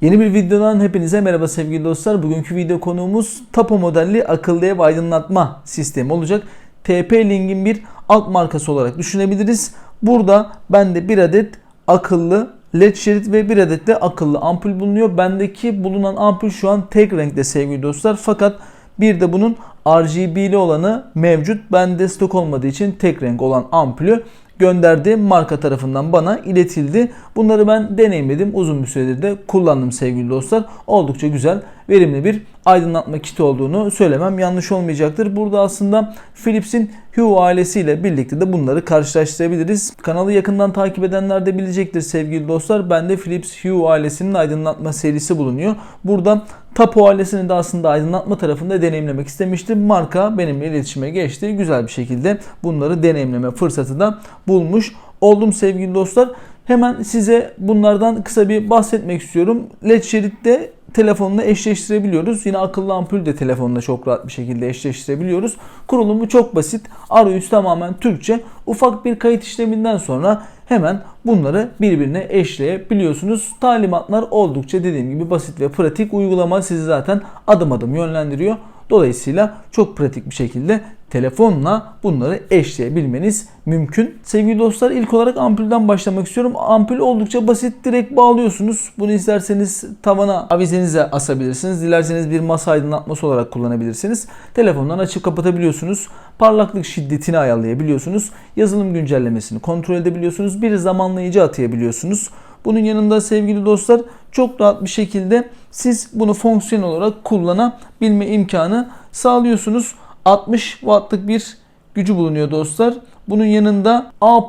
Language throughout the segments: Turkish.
Yeni bir videodan hepinize merhaba sevgili dostlar. Bugünkü video konuğumuz Tapo modelli akıllı ev aydınlatma sistemi olacak. TP-Link'in bir alt markası olarak düşünebiliriz. Burada bende bir adet akıllı led şerit ve bir adet de akıllı ampul bulunuyor. Bendeki bulunan ampul şu an tek renkte sevgili dostlar. Fakat bir de bunun RGB'li olanı mevcut. Bende stok olmadığı için tek renk olan ampulü gönderdi. Marka tarafından bana iletildi. Bunları ben deneyimledim. Uzun bir süredir de kullandım sevgili dostlar. Oldukça güzel, verimli bir aydınlatma kiti olduğunu söylemem yanlış olmayacaktır. Burada aslında Philips'in Hue ailesiyle birlikte de bunları karşılaştırabiliriz. Kanalı yakından takip edenler de bilecektir sevgili dostlar. Bende Philips Hue ailesinin aydınlatma serisi bulunuyor. Burada Tapo ailesini de aslında aydınlatma tarafında deneyimlemek istemiştim. Marka benimle iletişime geçti. Güzel bir şekilde bunları deneyimleme fırsatı da bulmuş oldum sevgili dostlar. Hemen size bunlardan kısa bir bahsetmek istiyorum. LED şeritte telefonla eşleştirebiliyoruz. Yine akıllı ampul de telefonla çok rahat bir şekilde eşleştirebiliyoruz. Kurulumu çok basit. Arayüz tamamen Türkçe. Ufak bir kayıt işleminden sonra hemen bunları birbirine eşleyebiliyorsunuz. Talimatlar oldukça dediğim gibi basit ve pratik. Uygulama sizi zaten adım adım yönlendiriyor. Dolayısıyla çok pratik bir şekilde telefonla bunları eşleyebilmeniz mümkün. Sevgili dostlar ilk olarak ampulden başlamak istiyorum. Ampul oldukça basit. Direkt bağlıyorsunuz. Bunu isterseniz tavana avizenize asabilirsiniz. Dilerseniz bir masa aydınlatması olarak kullanabilirsiniz. Telefondan açıp kapatabiliyorsunuz. Parlaklık şiddetini ayarlayabiliyorsunuz. Yazılım güncellemesini kontrol edebiliyorsunuz. Bir zamanlayıcı atayabiliyorsunuz. Bunun yanında sevgili dostlar çok rahat bir şekilde siz bunu fonksiyon olarak kullanabilme imkanı sağlıyorsunuz. 60 wattlık bir gücü bulunuyor dostlar. Bunun yanında A+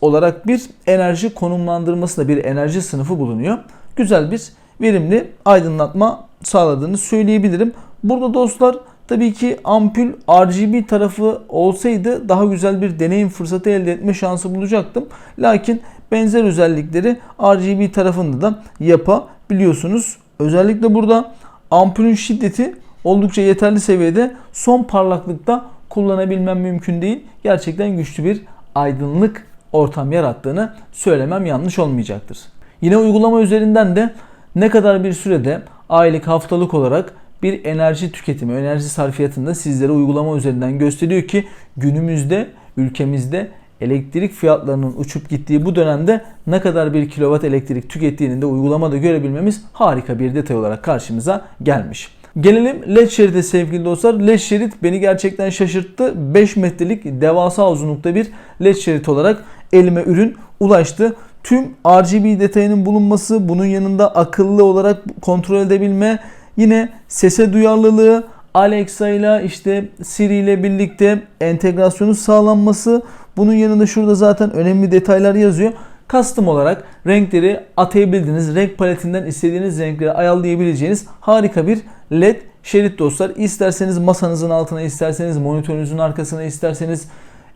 olarak bir enerji konumlandırması da bir enerji sınıfı bulunuyor. Güzel bir verimli aydınlatma sağladığını söyleyebilirim. Burada dostlar tabii ki ampul RGB tarafı olsaydı daha güzel bir deneyim fırsatı elde etme şansı bulacaktım. Lakin benzer özellikleri RGB tarafında da yapabiliyorsunuz. Özellikle burada ampulün şiddeti oldukça yeterli seviyede son parlaklıkta kullanabilmem mümkün değil. Gerçekten güçlü bir aydınlık ortam yarattığını söylemem yanlış olmayacaktır. Yine uygulama üzerinden de ne kadar bir sürede aylık haftalık olarak bir enerji tüketimi, enerji sarfiyatını da sizlere uygulama üzerinden gösteriyor ki günümüzde ülkemizde elektrik fiyatlarının uçup gittiği bu dönemde ne kadar bir kilowatt elektrik tükettiğini de uygulamada görebilmemiz harika bir detay olarak karşımıza gelmiş. Gelelim LED şeride sevgili dostlar. LED şerit beni gerçekten şaşırttı. 5 metrelik devasa uzunlukta bir LED şerit olarak elime ürün ulaştı. Tüm RGB detayının bulunması, bunun yanında akıllı olarak kontrol edebilme, yine sese duyarlılığı, Alexa ile işte Siri ile birlikte entegrasyonu sağlanması, bunun yanında şurada zaten önemli detaylar yazıyor. Custom olarak renkleri atayabildiğiniz, renk paletinden istediğiniz renkleri ayarlayabileceğiniz harika bir LED şerit dostlar. İsterseniz masanızın altına, isterseniz monitörünüzün arkasına, isterseniz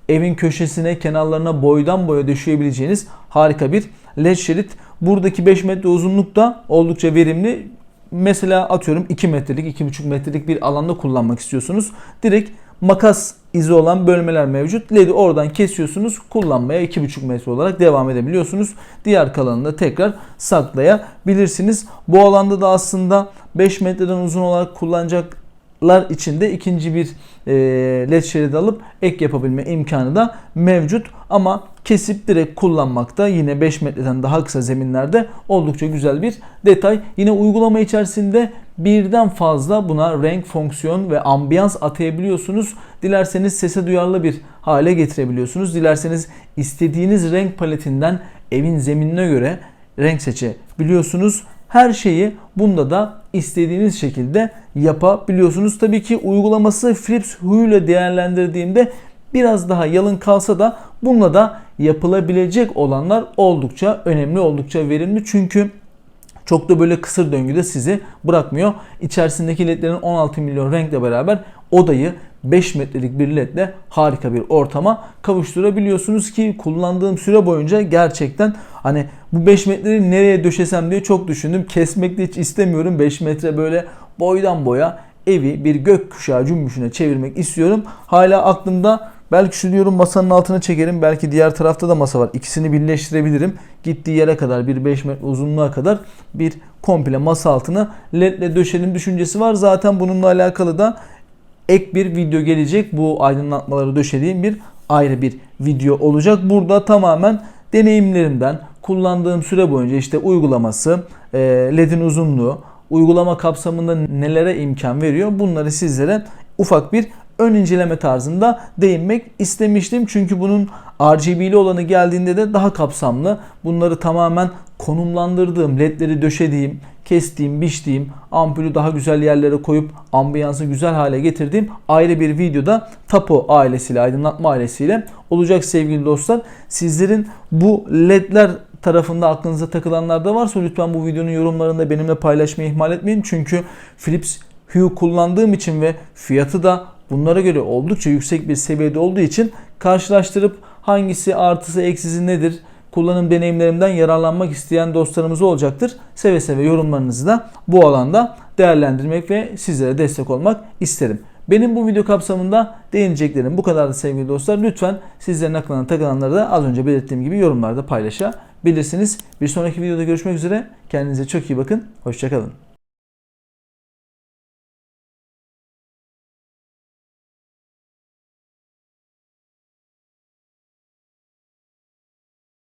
evin köşesine, kenarlarına boydan boya döşeyebileceğiniz harika bir LED şerit. Buradaki 5 metre uzunluk da oldukça verimli. Mesela atıyorum 2 metrelik, 2,5 metrelik bir alanda kullanmak istiyorsunuz. Direkt makas izi olan bölmeler mevcut. LED'i oradan kesiyorsunuz. Kullanmaya 2,5 metre olarak devam edebiliyorsunuz. Diğer kalanını da tekrar saklayabilirsiniz. Bu alanda da aslında 5 metreden uzun olarak kullanacaklar için de ikinci bir led şeridi alıp ek yapabilme imkanı da mevcut. Ama kesip direkt kullanmakta yine 5 metreden daha kısa zeminlerde oldukça güzel bir detay. Yine uygulama içerisinde birden fazla buna renk, fonksiyon ve ambiyans atayabiliyorsunuz. Dilerseniz sese duyarlı bir hale getirebiliyorsunuz. Dilerseniz istediğiniz renk paletinden evin zeminine göre renk seçebiliyorsunuz. Her şeyi bunda da istediğiniz şekilde yapabiliyorsunuz. Tabii ki uygulaması Philips Hue ile değerlendirdiğimde biraz daha yalın kalsa da bununla da yapılabilecek olanlar oldukça önemli, oldukça verimli. Çünkü çok da böyle kısır döngüde sizi bırakmıyor. İçerisindeki ledlerin 16 milyon renkle beraber odayı 5 metrelik bir ledle harika bir ortama kavuşturabiliyorsunuz ki kullandığım süre boyunca gerçekten hani bu 5 metreyi nereye döşesem diye çok düşündüm. Kesmek de hiç istemiyorum. 5 metre böyle boydan boya evi bir gök kuşağı cümbüşüne çevirmek istiyorum. Hala aklımda Belki şu diyorum masanın altına çekerim. Belki diğer tarafta da masa var. İkisini birleştirebilirim. Gittiği yere kadar bir 5 metre uzunluğa kadar bir komple masa altına ledle döşelim düşüncesi var. Zaten bununla alakalı da ek bir video gelecek. Bu aydınlatmaları döşediğim bir ayrı bir video olacak. Burada tamamen deneyimlerimden kullandığım süre boyunca işte uygulaması, e, ledin uzunluğu, uygulama kapsamında nelere imkan veriyor bunları sizlere ufak bir ön inceleme tarzında değinmek istemiştim. Çünkü bunun RGB'li olanı geldiğinde de daha kapsamlı. Bunları tamamen konumlandırdığım, ledleri döşediğim, kestiğim, biçtiğim, ampulü daha güzel yerlere koyup ambiyansı güzel hale getirdiğim ayrı bir videoda Tapo ailesiyle, aydınlatma ailesiyle olacak sevgili dostlar. Sizlerin bu ledler tarafında aklınıza takılanlar da varsa lütfen bu videonun yorumlarında benimle paylaşmayı ihmal etmeyin. Çünkü Philips Hue kullandığım için ve fiyatı da bunlara göre oldukça yüksek bir seviyede olduğu için karşılaştırıp hangisi artısı eksisi nedir kullanım deneyimlerimden yararlanmak isteyen dostlarımız olacaktır. Seve seve yorumlarınızı da bu alanda değerlendirmek ve sizlere destek olmak isterim. Benim bu video kapsamında değineceklerim bu kadardı sevgili dostlar. Lütfen sizlerin aklına takılanları da az önce belirttiğim gibi yorumlarda paylaşabilirsiniz. Bir sonraki videoda görüşmek üzere. Kendinize çok iyi bakın. Hoşçakalın.